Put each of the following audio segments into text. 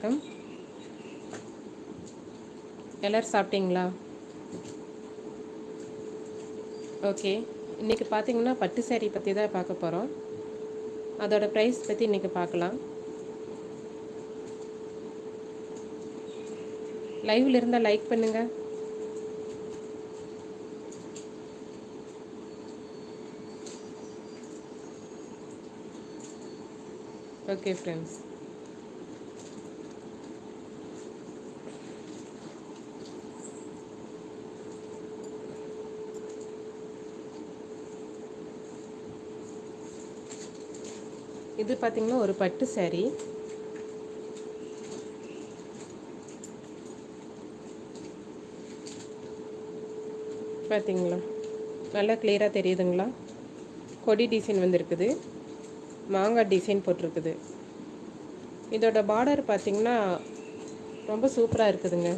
வணக்கம். எல்லோரும் சாப்பிட்டீங்களா? ஓகே இன்றைக்கி பார்த்தீங்கன்னா பட்டு சேரீ பற்றி தான் பார்க்க போகிறோம் அதோட ப்ரைஸ் பற்றி இன்றைக்கி பார்க்கலாம். லைவில் இருந்தால் லைக் பண்ணுங்கள் ஓகே ஃப்ரெண்ட்ஸ் இது பார்த்திங்கன்னா ஒரு பட்டு சேரீ பார்த்திங்களா நல்லா கிளியராக தெரியுதுங்களா? கொடி டிசைன் வந்திருக்குது. மாங்காய் டிசைன் போட்டிருக்குது. இதோட பார்டர் பார்த்திங்கன்னா ரொம்ப சூப்பராக இருக்குதுங்க.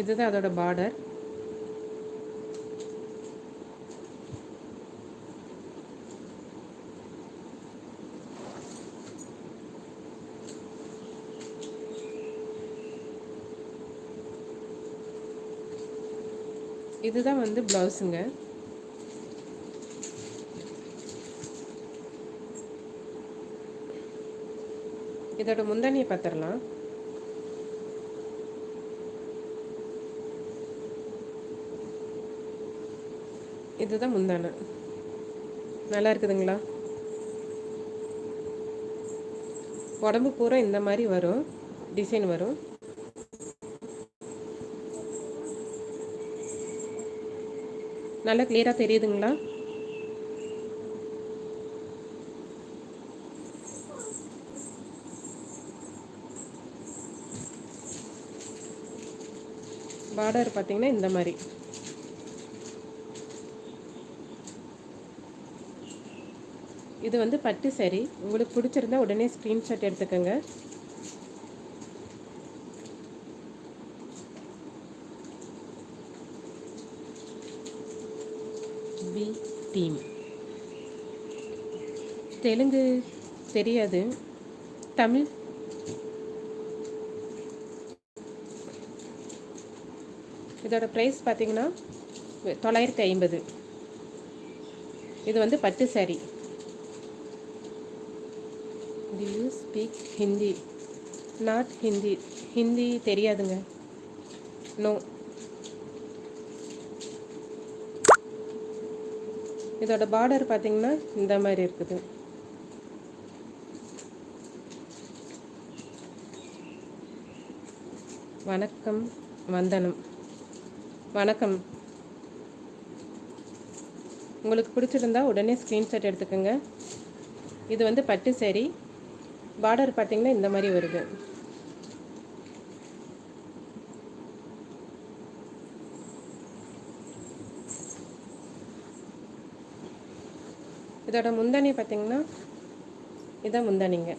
இதுதான் அதோட பார்டர் இதுதான் வந்து ப்ளவுஸுங்க இதோட முந்தானியை பார்த்துடலாம் இதுதான் முந்தானை. நல்லா இருக்குதுங்களா? உடம்பு பூரா இந்த மாதிரி வரும். டிசைன் வரும். நல்லா கிளியராக தெரியுதுங்களா? பார்டர் பார்த்தீங்கன்னா இந்த மாதிரி. இது வந்து பட்டு சரி உங்களுக்கு பிடிச்சிருந்தா உடனே ஸ்க்ரீன்ஷாட் எடுத்துக்கோங்க பி டீம் தெலுங்கு தெரியாது. தமிழ். இதோட ப்ரைஸ் பார்த்தீங்கன்னா தொள்ளாயிரத்தி ஐம்பது. இது வந்து பட்டு sorry do you speak Hindi not Hindi Hindi தெரியாதுங்க. நோ இதோட பார்டர் பார்த்தீங்கன்னா இந்த மாதிரி இருக்குது. வணக்கம் வந்தனம். வணக்கம். உங்களுக்கு பிடிச்சிருந்தா உடனே ஸ்க்ரீன்ஷாட் எடுத்துக்கோங்க. இது வந்து பட்டு சேரீ பார்டர் பார்த்தீங்கன்னா இந்த மாதிரி வருது. இதோட முந்தானி பார்த்திங்கன்னா இதான் முந்தானிங்க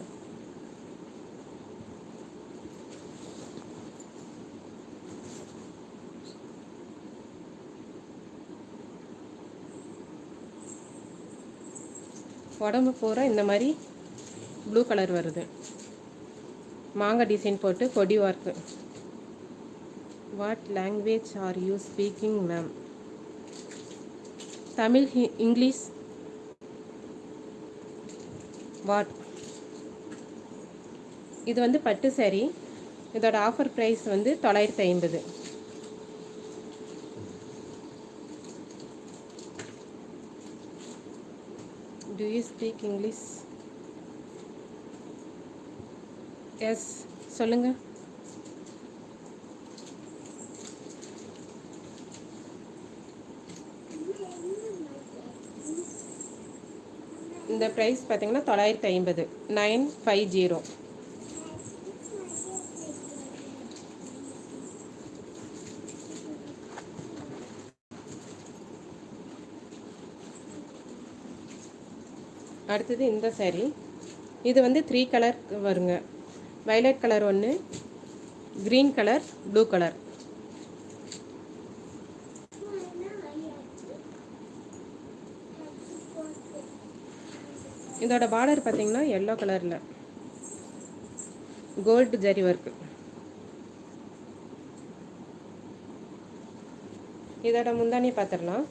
உடம்பு பூரா இந்த மாதிரி ப்ளூ கலர் வருது. மாங்காய் டிசைன் போட்டு கொடி work what language are you speaking ma'am Tamil he English what இது வந்து பட்டு சாரி இதோட ஆஃபர் ப்ரைஸ் வந்து தொள்ளாயிரத்தி ஐம்பது. Do you speak English yes சொல்லுங்கள் இந்த ப்ரைஸ் பார்த்தீங்கன்னா தொள்ளாயிரத்தி ஐம்பது. நைன் ஃபைவ் ஜீரோ அடுத்தது இந்த சாரீ இது வந்து த்ரீ கலர் வருங்க. வைலட் கலர் ஒன்று க்ரீன் கலர் ப்ளூ கலர் இதோட பார்டர் பார்த்தீங்கன்னா எல்லோ கலரில் கோல்டு ஜரி ஒர்க்கு இதோட முந்தானி பார்த்துடலாம்.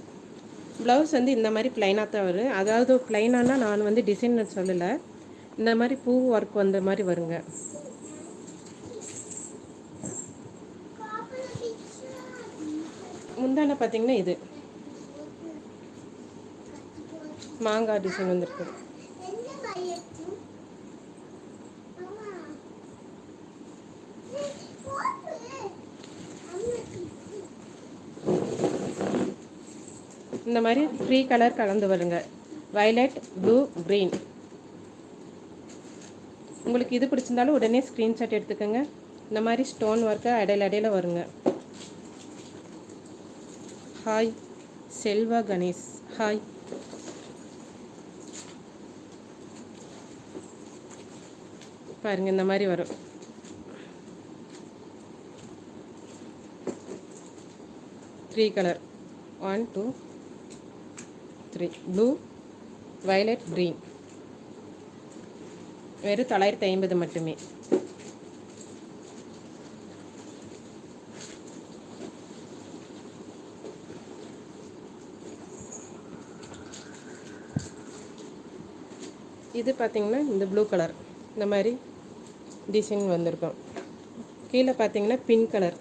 ப்ளவுஸ் வந்து இந்த மாதிரி ப்ளைனாக தான் வரும். அதாவது ப்ளைனானா நான் வந்து டிசைன் சொல்லலை. இந்த மாதிரி பூ ஒர்க் வந்த மாதிரி வருங்க. முந்தானை பார்த்தீங்கன்னா இது. மாங்காய் டிசைன் வந்துருக்குது. இந்த மாதிரி த்ரீ கலர் கலந்து வருங்க. வயலட் ப்ளூ க்ரீன் உங்களுக்கு இது பிடிச்சிருந்தாலும் உடனே ஸ்க்ரீன்ஷாட் எடுத்துக்கோங்க. இந்த மாதிரி ஸ்டோன் ஒர்க்கு இடையில இடையில வருங்க. ஹாய் செல்வா கணேஷ் ஹாய் பாருங்க இந்த மாதிரி வரும். Three colour one two blue violet green வெறும் தொள்ளாயிரத்தி ஐம்பது மட்டுமே. இது பார்த்திங்கன்னா இந்த ப்ளூ கலர் இந்த மாதிரி டிசைன் வந்திருக்கும். கீழே பார்த்திங்கன்னா பிங்க் கலர்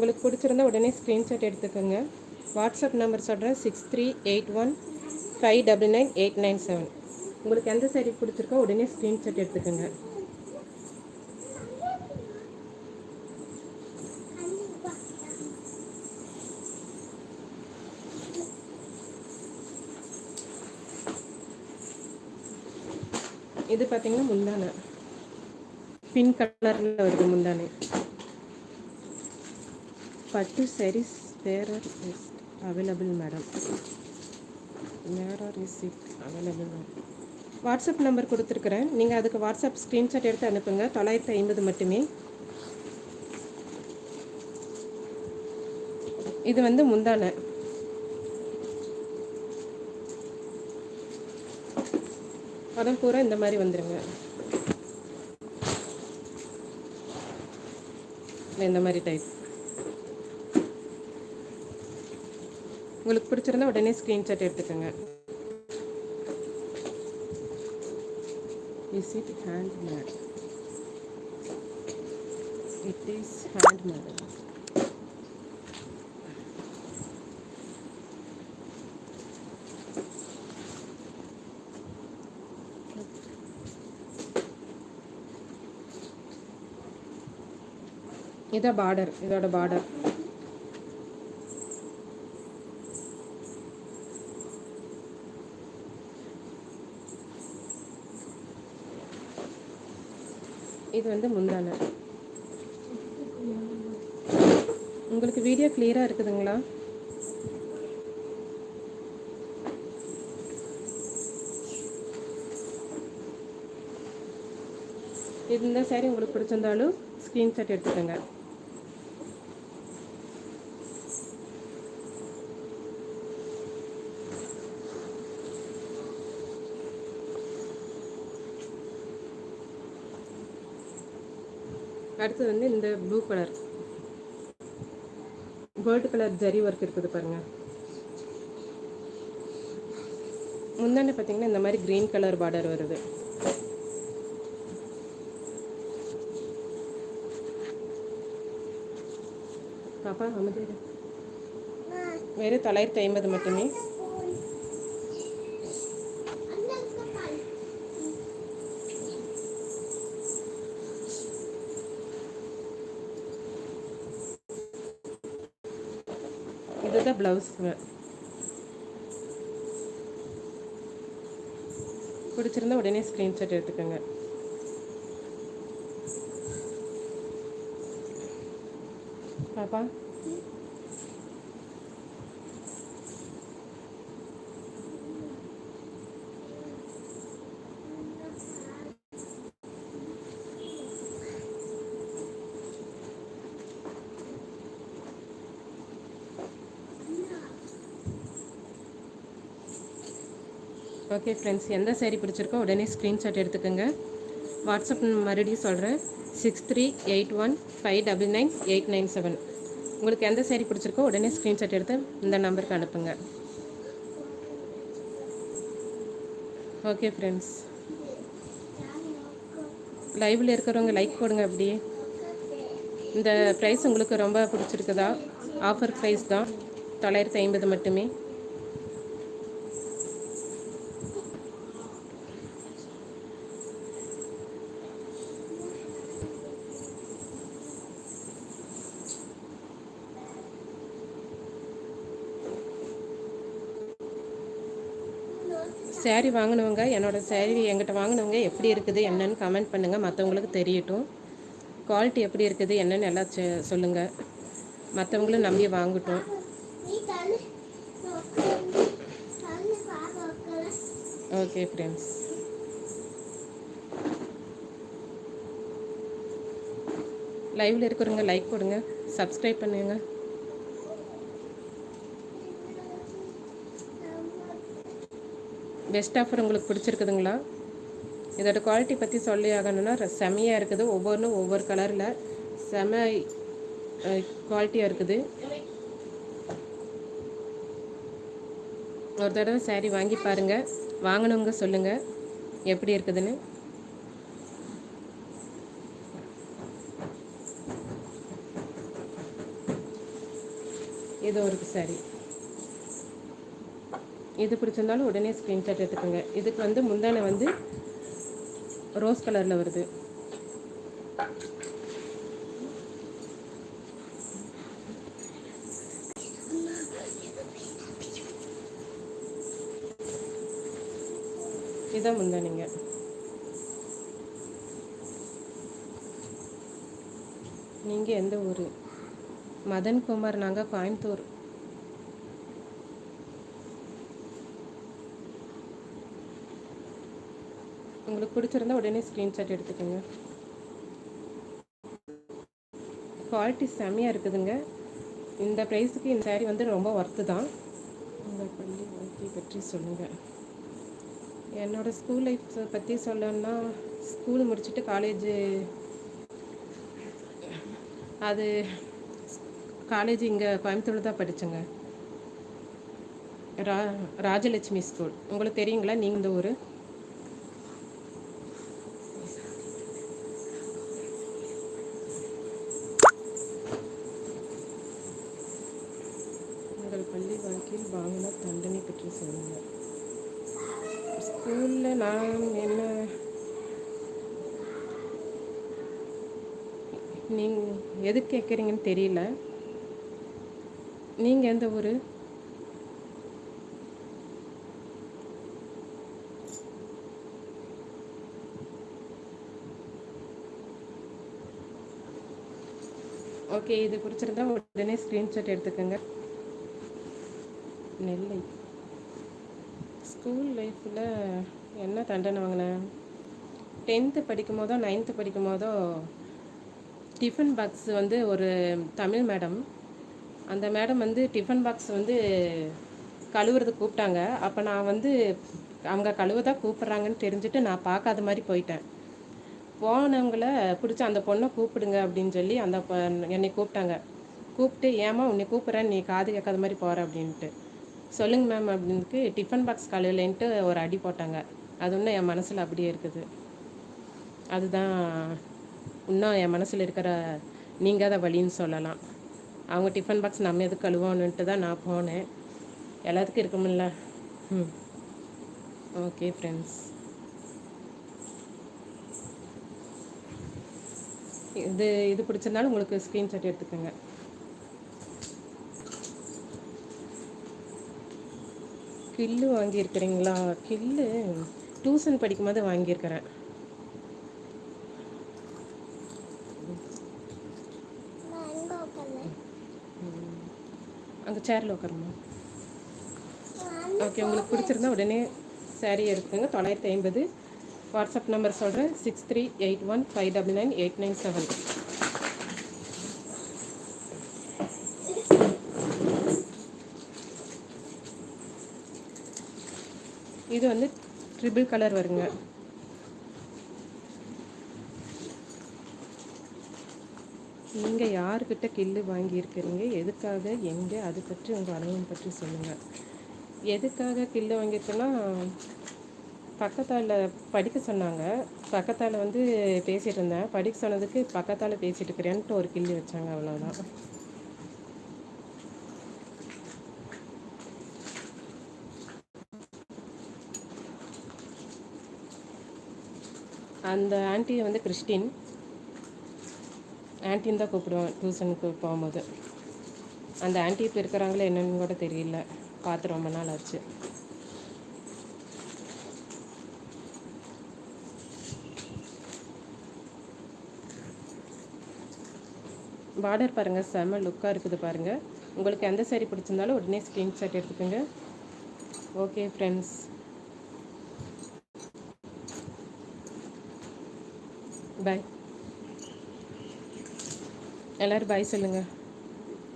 உங்களுக்கு பிடிச்சிருந்தா உடனே ஸ்க்ரீன்ஷாட் எடுத்துக்கோங்க. வாட்ஸ்அப் நம்பர் சொல்கிறேன் six three eight one five double nine eight nine seven உங்களுக்கு எந்த சாரீ பிடிச்சிருக்கோ உடனே ஸ்க்ரீன்ஷாட் எடுத்துக்கோங்க. இது பார்த்தீங்கன்னா முந்தானை. பிங்க் கலரில் வருது முந்தானை. பட்டு sarees where are is available madam where are is it available madam WhatsApp number கொடுத்துருக்குறேன். நீங்கள் அதுக்கு வாட்ஸ்அப் ஸ்க்ரீன்ஷாட் எடுத்து அனுப்புங்க. தொள்ளாயிரத்தி ஐம்பது மட்டுமே. இது வந்து முந்தானை. படம் பூரா இந்த மாதிரி வந்துடுங்க இந்த மாதிரி டைப் உங்களுக்கு பிடிச்சிருந்தா உடனே ஸ்க்ரீன்ஷாட் எடுத்துக்கோங்க. Is it hand made it is hand made இதான் பார்டர் இதோட பார்டர் இது வந்து முந்தான. உங்களுக்கு வீடியோ கிளியராக இருக்குதுங்களா? இந்த சாரி உங்களுக்கு பிடிச்சிருந்தாலும் ஸ்க்ரீன்ஷாட் எடுத்துக்கோங்க. அடுத்து வந்து இந்த blue colour gold colour zari work இருக்குது பாருங்க. முந்தானே பார்த்தீங்கன்னா இந்த மாதிரி க்ரீன் கலர் பார்டர் வருது. பாப்பா அமைதி வெறும் தொள்ளாயிரத்தி ஐம்பது மட்டுமே. இதுதான் ப்ளவுஸுங்க பிடிச்சிருந்தா உடனே ஸ்க்ரீன்ஷாட் எடுத்துக்கோங்க. பாப்பா. ஓகே ஃப்ரெண்ட்ஸ் எந்த சேரீ பிடிச்சிருக்கோ உடனே ஸ்க்ரீன்ஷாட் எடுத்துக்கோங்க. வாட்ஸ்அப் மறுபடியும் சொல்கிறேன் six three eight one five double nine eight nine seven உங்களுக்கு எந்த சேரீ பிடிச்சிருக்கோ உடனே ஸ்க்ரீன்ஷாட் எடுத்து இந்த நம்பருக்கு அனுப்புங்க. ஓகே ஃப்ரெண்ட்ஸ் லைவில் இருக்கிறவங்க லைக் போடுங்க அப்படியே. இந்த ப்ரைஸ் உங்களுக்கு ரொம்ப பிடிச்சிருக்குதா? ஆஃபர் ப்ரைஸ் தான். தொள்ளாயிரத்தி ஐம்பது மட்டுமே. சேரீ வாங்கினவங்க என்னோடய சேரீ எங்கிட்ட வாங்கினவங்க எப்படி இருக்குது என்னன்னு கமெண்ட் பண்ணுங்கள் மற்றவங்களுக்கு தெரியட்டும். குவாலிட்டி எப்படி இருக்குது என்னன்னு எல்லாம் சொல்லுங்கள் மற்றவங்களும் நம்பி வாங்கட்டும். ஓகே ஃப்ரெண்ட்ஸ் லைவில் இருக்கிறவங்க லைக் கொடுங்க. சப்ஸ்கிரைப் பண்ணுங்கள் பெஸ்ட் ஆஃபர் உங்களுக்கு பிடிச்சிருக்குதுங்களா? இதோட குவாலிட்டி பற்றி சொல்லி ஆகணும்னா செமையாக இருக்குது. ஒவ்வொன்றும் ஒவ்வொரு கலரில் செம குவாலிட்டியாக இருக்குது. ஒரு தடவை saree வாங்கி பாருங்கள் வாங்கினவங்க சொல்லுங்கள் எப்படி இருக்குதுன்னு. இது ஒரு saree. இது பிடிச்சிருந்தாலும் உடனே ஸ்க்ரீன்ஷாட் எடுத்துக்கோங்க. இதுக்கு வந்து முந்தானை வந்து ரோஸ் கலரில் வருது. இதான் முந்தானிங்க. நீங்கள் எந்த ஊர்? மதன்குமார் நாங்கள் கோயம்புத்தூர். உங்களுக்கு பிடிச்சிருந்தா உடனே ஸ்க்ரீன்ஷாட் எடுத்துக்கோங்க. குவாலிட்டி செம்மையாக இருக்குதுங்க. இந்த ப்ரைஸுக்கு இந்த சேரீ வந்து ரொம்ப ஒர்த்து தான். உங்கள் பள்ளி வாழ்க்கை பற்றி சொல்லுங்கள் என்னோடய ஸ்கூல் லைஃப் பற்றி சொல்லணும்னா ஸ்கூல் முடிச்சுட்டு காலேஜு அது காலேஜ் இங்கே கோயம்புத்தூர் தான் படித்தேங்க ரா ராஜலட்சுமி ஸ்கூல் உங்களுக்கு தெரியுங்களா? நீங்கள் இந்த ஊர் உங்கள் பள்ளி வாழ்க்கையில் வாங்கின தண்டனை பற்றி சொல்லுங்கள் ஸ்கூலில் நான் என்ன நீங்கள் எது கேட்குறீங்கன்னு தெரியல. நீங்கள் எந்த ஊர்? ஓகே இது பிடிச்சிருந்தா உடனே ஸ்க்ரீன்ஷாட் எடுத்துக்கோங்க. நெல்லை. ஸ்கூல் லைஃப்பில் என்ன தண்டனை வாங்கினேன்? டென்த்து படிக்கும் போதோ நைன்த்து படிக்கும் போதோ டிஃபன் பாக்ஸ் வந்து ஒரு தமிழ் மேடம் அந்த மேடம் வந்து டிஃபன் பாக்ஸ் வந்து கழுவுறதுக்கு கூப்பிட்டாங்க. அப்போ நான் வந்து அவங்க கழுவ கூப்பிட்றாங்கன்னு தெரிஞ்சுட்டு நான் பார்க்காத மாதிரி போயிட்டேன். போனவங்கள பிடிச்சி அந்த பொண்ணை கூப்பிடுங்க அப்படின்னு சொல்லி அந்த என்னை கூப்பிட்டாங்க. கூப்பிட்டு ஏமா உன்னை கூப்பிட்றேன். நீ காது கேட்காத மாதிரி போகிற அப்படின்ட்டு. சொல்லுங்க மேம் அப்படின்ட்டு டிஃபன் பாக்ஸ் கழுவலைன்ட்டு ஒரு அடி போட்டாங்க. அது இன்னும் என் மனசில் அப்படியே இருக்குது. அதுதான் இன்னும் என் மனசில் இருக்கிற நீங்காத வழின்னு சொல்லலாம். அவங்க டிஃபன் பாக்ஸ் நம்ம எதுக்கு கழுவோன்னுட்டு தான் நான் போனேன். எல்லாத்துக்கும் இருக்குமில்ல ம். ஓகே ஃப்ரெண்ட்ஸ் இது இது பிடிச்சிருந்தாலும் உங்களுக்கு ஸ்க்ரீன்ஷாட் எடுத்துக்கோங்க. கில்லு வாங்கியிருக்கிறீங்களா? கில்லு டியூஷன் படிக்கும்போது வாங்கியிருக்கிறேன். அங்கே சேரில் உட்காருமா ஓகே உங்களுக்கு பிடிச்சிருந்தா உடனே saree எடுத்துக்கோங்க. தொள்ளாயிரத்தி ஐம்பது. வாட்ஸ்அப் நம்பர் சொல்கிறேன் six three eight one five double nine eight nine seven இது வந்து ட்ரிபிள் கலர் வருங்க. நீங்கள் யாருக்கிட்ட கில்லு வாங்கியிருக்கிறீங்க? எதுக்காக? எங்கே? அது பற்றி உங்கள் அனுபவம் பற்றி சொல்லுங்கள். எதுக்காக கில்லு வாங்கியிருக்கேன்னா பக்கத்தால் படிக்க சொன்னாங்க. பக்கத்தால் வந்து பேசிகிட்டு இருந்தேன். படிக்க சொன்னதுக்கு பக்கத்தால் பேசிகிட்டு இருக்கிறேன்ட்டு ஒரு கில்லு வச்சாங்க அவ்வளோதான் அந்த ஆன்ட்டி வந்து கிறிஸ்டின் ஆன்ட்டின்னு தான் கூப்பிடுவேன் டியூஷனுக்கு போகும்போது. அந்த ஆன்ட்டி இப்போ இருக்கிறாங்களே என்னன்னு கூட தெரியல. பார்த்து ரொம்ப நாள் ஆச்சு. பார்டர் பாருங்கள் செம லுக்காக இருக்குது பாருங்கள் உங்களுக்கு எந்த சேரீ பிடிச்சிருந்தாலும் உடனே ஸ்க்ரீன்ஷாட் எடுத்துக்கோங்க. ஓகே ஃப்ரெண்ட்ஸ் பாய் எல்லோரும் பாய் சொல்லுங்கள்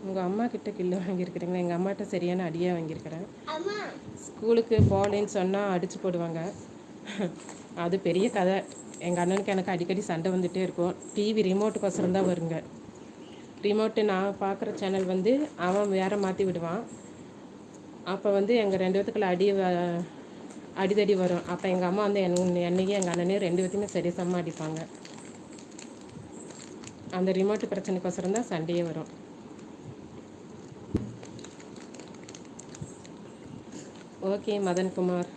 உங்கள் அம்மா கிட்ட கில்லு வாங்கியிருக்கிறீங்களா? எங்கள் அம்மாட்ட சரியான அடியாக வாங்கியிருக்கிறேன். ஸ்கூலுக்கு போகலேன்னு சொன்னால் அடித்து போடுவாங்க. அது பெரிய கதை. எங்கள் அண்ணனுக்கு எனக்கு அடிக்கடி சண்டை வந்துகிட்டே இருக்கும். டிவி ரிமோட்டுக்கோசரம் தான் வருங்க. ரிமோட்டு நான் பார்க்குற சேனல் வந்து அவன் வேறு மாற்றி விடுவான். அப்போ வந்து எங்கள் ரெண்டு பேத்துக்குள்ள அடி அடிதடி வரும். அப்போ எங்கள் அம்மா வந்து என் என்னையும் எங்கள் அண்ணனையும் ரெண்டு பேத்தையுமே சரி சமமாக அடிப்பாங்க. அந்த ரிமோட்டு பிரச்சனைக்கோசரம் தான் சண்டையே வரும். ஓகே மதன்குமார்.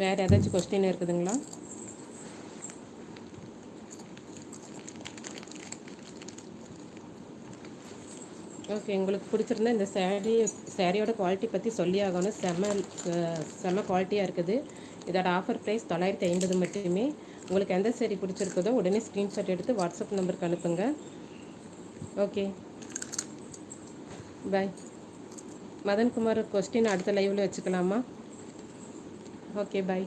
வேறு ஏதாச்சும் கொஸ்டின் இருக்குதுங்களா? ஓகே உங்களுக்கு பிடிச்சிருந்தா இந்த சேரீ சேரீயோட குவாலிட்டி பற்றி சொல்லி ஆகணும். செம்ம செம்ம குவாலிட்டியாக இருக்குது. இதோட ஆஃபர் ப்ரைஸ் தொள்ளாயிரத்தி ஐம்பது மட்டுமே. உங்களுக்கு எந்த சேரீ பிடிச்சிருக்குதோ உடனே ஸ்க்ரீன்ஷாட் எடுத்து வாட்ஸ்அப் நம்பருக்கு அனுப்புங்க. ஓகே பாய் மதன்குமார் கொஸ்டின் அடுத்த லைவில் வச்சுக்கலாமா? Okay bye